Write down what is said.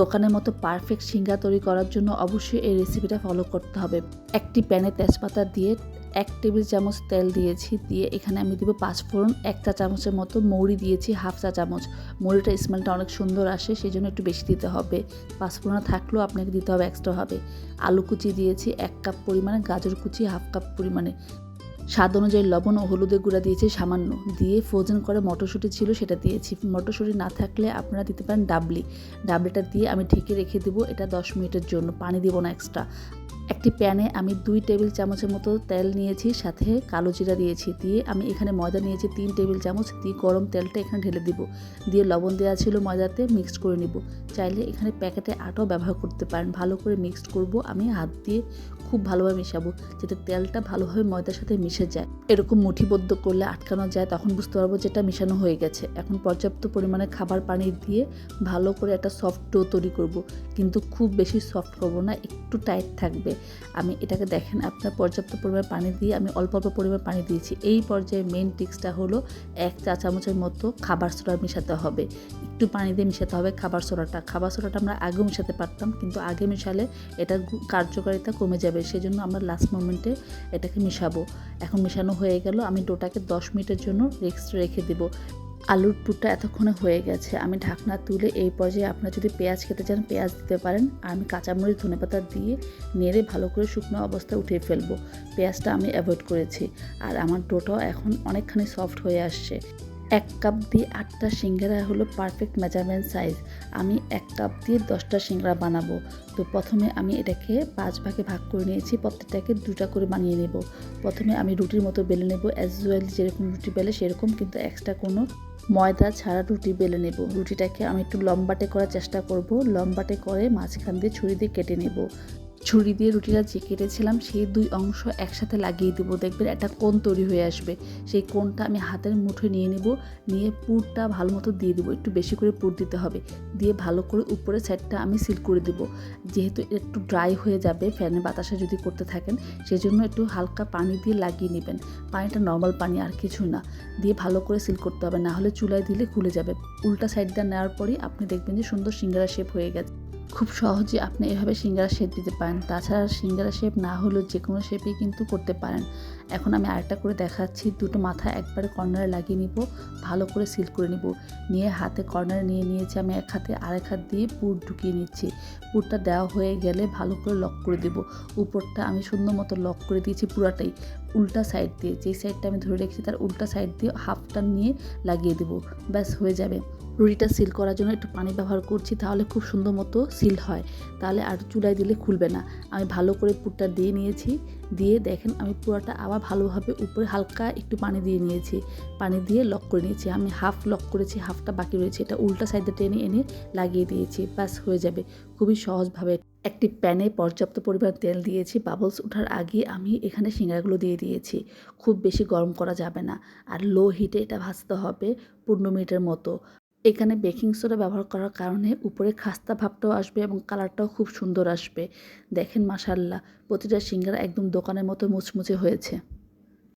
দোকানের মতো পারফেক্ট সিঙ্গা তৈরি করার জন্য অবশ্যই এই রেসিপিটা ফলো করতে হবে। একটি প্যানে তেজপাতা দিয়ে এক টেবিল চামচ তেল দিয়েছি, দিয়ে এখানে আমি দিব পাঁচফোড়ন এক চা চামচের মতো মৌরি দিয়েছি, হাফ চা চামচ। মৌরিটা স্মেলটা অনেক সুন্দর আসে সেই জন্য একটু বেশি দিতে হবে। পাঁচফোড়ন থাকলেও আপনাকে দিতে হবে এক্সট্রা হবে। আলু কুচি দিয়েছি, এক কাপ পরিমাণে, গাজর কুচি হাফ কাপ পরিমাণে। স্বাদ অনুযায়ী লবণ ও হলুদের গুঁড়া দিয়েছি, সামান্য। দিয়ে ফ্রোজেন করে মটরশুঁটি ছিল, সেটা দিয়েছি। মটরশুঁটি না থাকলে আপনারা দিতে পারেন ডাবলি। ডাবলিটা দিয়ে আমি ঢেকে রেখে দেবো, এটা দশ মিনিটের জন্য। পানি দেবো না এক্সট্রা একটি প্যানে আমি দুই টেবিল চামচের মতো তেল নিয়েছি, সাথে কালো জিরা দিয়েছি। দিয়ে আমি এখানে ময়দা নিয়েছি, তিন টেবিল চামচ। দিয়ে গরম তেলটা এখানে ঢেলে দিব। দিয়ে লবণ দেওয়া ছিল ময়দাতে মিক্সড করে নিব। চাইলে এখানে প্যাকেটে আটাও ব্যবহার করতে পারেন। ভালো করে মিক্সড করব আমি, হাত দিয়ে খুব ভালোভাবে মিশাবো যাতে তেলটা ভালোভাবে ময়দার সাথে মিশে যায়। এরকম মুঠিবদ্ধ করলে আটকানো যায়, তখন বুঝতে পারব যে এটা মিশানো হয়ে গেছে। এখন পর্যাপ্ত পরিমাণে খাবার পানি দিয়ে ভালো করে একটা সফট ডো তৈরি করব। কিন্তু খুব বেশি সফট করব না, একটু টাইট থাকবে। আমি এটাকে দেখেন, আপনার পর্যাপ্ত পরিমাণ পানি দিয়ে আমি অল্প অল্প পরিমাণ পানি দিয়েছি। এই পর্যায়ে মেন টিক্সটা হলো এক চা চামচের মতো খাবার সোডা মেশাতে হবে। একটু পানি দিয়ে মেশাতে হবে খাবার সোডাটা। খাবার সোডাটা আমরা আগেও মেশাতে পারতাম, কিন্তু আগে মেশালে এটা কার্যকারিতা কমে যাবে। সেজন্য আমরা লাস্ট মোমেন্টে এটাকে মেশাবো। এখন মেশানো হয়ে গেল, আমি ডোটাকে দশ মিনিটের জন্য রেস্ট রেখে দেব। আলুর পুরটা এতক্ষণে হয়ে গেছে। আমি ঢাকনা তুলে এই পর্যায়ে আপনারা যদি পেঁয়াজ খেতে চান, পেঁয়াজ দিতে পারেন। আর আমি কাঁচামরিচ, ধনেপাতা দিয়ে নেড়ে ভালো করে শুকনো অবস্থায় উঠিয়ে ফেলব। পেঁয়াজটা আমি অ্যাভয়েড করেছি। আর আমার ডোটাও এখন অনেকখানি সফট হয়ে আসছে। এক কাপ দিয়ে আটটা সিঙ্গারা হলো পারফেক্ট মেজারমেন্ট সাইজ আমি এক কাপ দিয়ে দশটা সিঙ্গারা বানাবো। তো প্রথমে আমি এটাকে পাঁচ ভাগে ভাগ করে নিয়েছি, প্রত্যেকটাকে দুটা করে বানিয়ে নেব। প্রথমে আমি রুটির মতো বেলে নেব। অ্যাজ ওয়েল যেরকম রুটি বেলে, সেরকম কিন্তু এক্সট্রা কোনো ময়দা ছাড়া রুটি বেলে নেব। রুটিটাকে আমি একটু লম্বাটে করার চেষ্টা করব। লম্বাটে করে মাঝখান দিয়ে ছুরি দিয়ে কেটে নেব। ছুরি দিয়ে রুটিটা যে কেটেছিলাম, সেই দুই অংশ একসাথে লাগিয়ে দেবো। দেখবেন একটা কোণ তৈরি হয়ে আসবে। সেই কোণটা আমি হাতের মুঠোয় নিয়ে নেব। নিয়ে পুরটা ভালো মতো দিয়ে দেবো। একটু বেশি করে পুর দিতে হবে। দিয়ে ভালো করে উপরের সাইডটা আমি সিল করে দেবো। যেহেতু একটু ড্রাই হয়ে যাবে ফ্যানের বাতাসে যদি করতে থাকেন, সেজন্য একটু হালকা পানি দিয়ে লাগিয়ে নেবেন। পানিটা নর্মাল পানি, আর কিছু না। দিয়ে ভালো করে সিল করতে হবে। না হলে চুলায় দিলে খুলে যাবে। উল্টা সাইডটা নেওয়ার পরই আপনি দেখবেন যে সুন্দর সিঙ্গারা শেপ হয়ে গেছে। খুব সহজে আপনি এভাবে সিঙ্গারা শেপ দিতে পারেন। তাছাড়া সিঙ্গারা শেপ না হলেও যে কোনো শেপেই কিন্তু করতে পারেন। এখন আমি আরেকটা করে দেখাচ্ছি। দুটো মাথা একবারে কর্নারে লাগিয়ে নিব, ভালো করে সিল করে নিব। নিয়ে হাতে কর্নারে নিয়ে নিয়েছি আমি এক হাতে, আরেক হাত দিয়ে পুর ঢুকিয়ে নিচ্ছি। পুরটা দেওয়া হয়ে গেলে ভালো করে লক করে দেব। উপরটা আমি সুন্দর মতো লক করে দিয়েছি পুরাটাই। উল্টা সাইড দিয়ে, যেই সাইডটা আমি ধরে রেখেছি তার উল্টা সাইড দিয়ে হাফটা নিয়ে লাগিয়ে দেবো। ব্যাস, হয়ে যাবে। রুটিটা সিল করার জন্য একটু পানি ব্যবহার করছি, তাহলে খুব সুন্দর মতো সিল হয়। তাহলে আর চুলায় দিলে খুলবে না। আমি ভালো করে পুরটা দিয়ে নিয়েছি, দিয়ে দেখেন আমি পুরাটা আবার ভালোভাবে উপরে হালকা একটু পানি দিয়ে নিয়েছি। পানি দিয়ে লক করে নিয়েছি। আমি হাফ লক করেছি হাফটা বাকি রয়েছে। এটা উল্টা সাইডে টেনে এনে লাগিয়ে দিয়েছি। ব্যাস, হয়ে যাবে। খুবই সহজভাবে। একটি প্যানে পর্যাপ্ত পরিমাণ তেল দিয়েছি। বাবলস ওঠার আগে আমি এখানে সিঙ্গারাগুলো দিয়ে দিয়েছি। খুব বেশি গরম করা যাবে না। আর লো হিটে এটা ভাজতে হবে পনেরো মিনিটের মতো। এখানে বেকিং সোডা ব্যবহার করার কারণে উপরে খাস্তা ভাবটাও আসবে এবং কালারটাও খুব সুন্দর আসবে। দেখেন মাসাল্লাহ প্রতিটা সিঙ্গারা একদম দোকানের মতো মুচমুচে হয়েছে।